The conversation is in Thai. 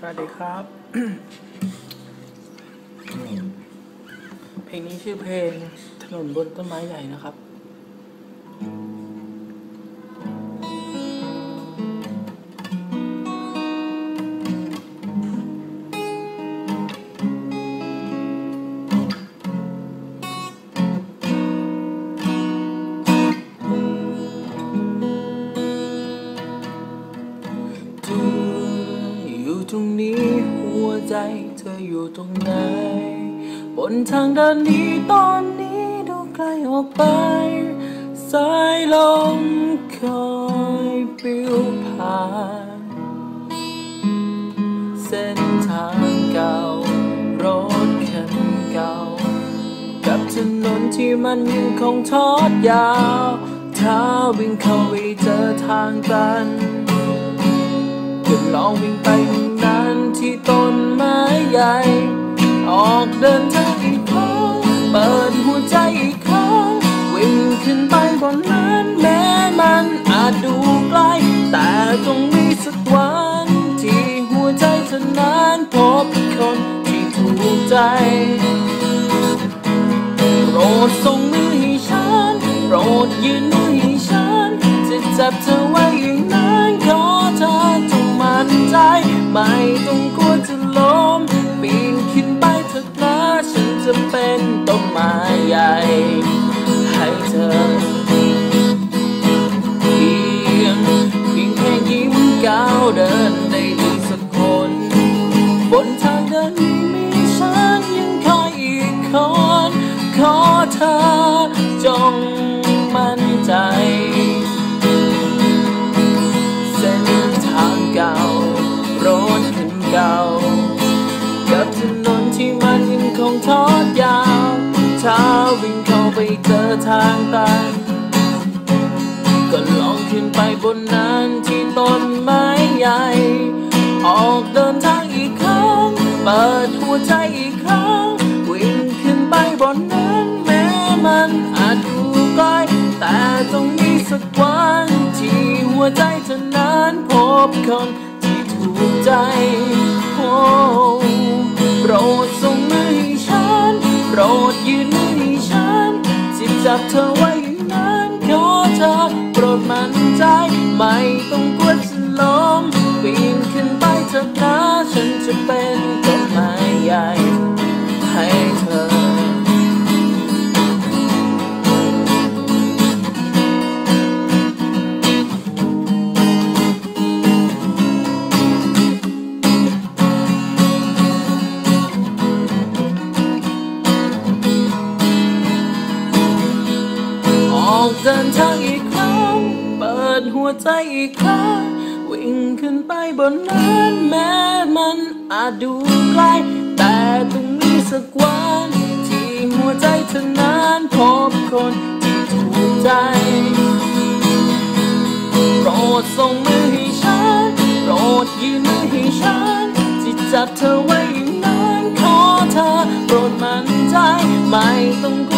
สวัสดีครับ เพลงนี้ชื่อเพลงถนนบนต้นไม้ใหญ่นะครับ รงนี้ หัวใจเธออยู่ตรงไหน บนทางเดินนี้ตอนนี้ดูไกลออกไป สายลมคอยปลิวผ่าน เส้นทางเก่า รถคันเก่า กับถนนที่มันยังคงทอดยาว ถ้าวิ่งเข้าไปเจอทางตัน ลองวิ่งไปนั้นที่ต้นไม้ใหญ่ ออกเดินทางอีกครั้งเปิดหัวใจอีกครั้งวิ่งขึ้นไปบนนั้นแม้มันอาจดูไกล แต่ต้องมีสักวันที่หัวใจเธอนั้นพบคนที่ถูกใจโปรดส่งมือให้ฉันโปรดยืนมือให้ฉันจะจับเธอ ทางตัน ก็ลองขึ้นไปบนนั้นที่ต้นไม้ใหญ่ ออกเดินทางอีกครั้ง เปิดหัวใจอีกครั้ง วิ่งขึ้นไปบนนั้นแม้มันอาจดูไกลแต่ต้องมีสักวันที่หัวใจเธอนั้นพบคนที่ถูกใจโอ้โปรดส่งมือให้ฉัน โปรดยืน กับเธอไว้อย่างนานขอเธอโปรดมั่นใจไม่ต้อง ออกเดินทางอีกครั้ง เปิดหัวใจอีกครั้ง วิ่งขึ้นไปบนนั้นแม้มันอาจดูไกล แต่ต้องมีสักวัน ที่หัวใจเธอนั้นพบคนที่ถูกใจ โปรดส่งมือให้ฉัน โปรดยืนมือให้ฉัน ที่จับเธอไว้อย่างนั้นขอเธอโปรดมั่นใจไม่ต้องกลัว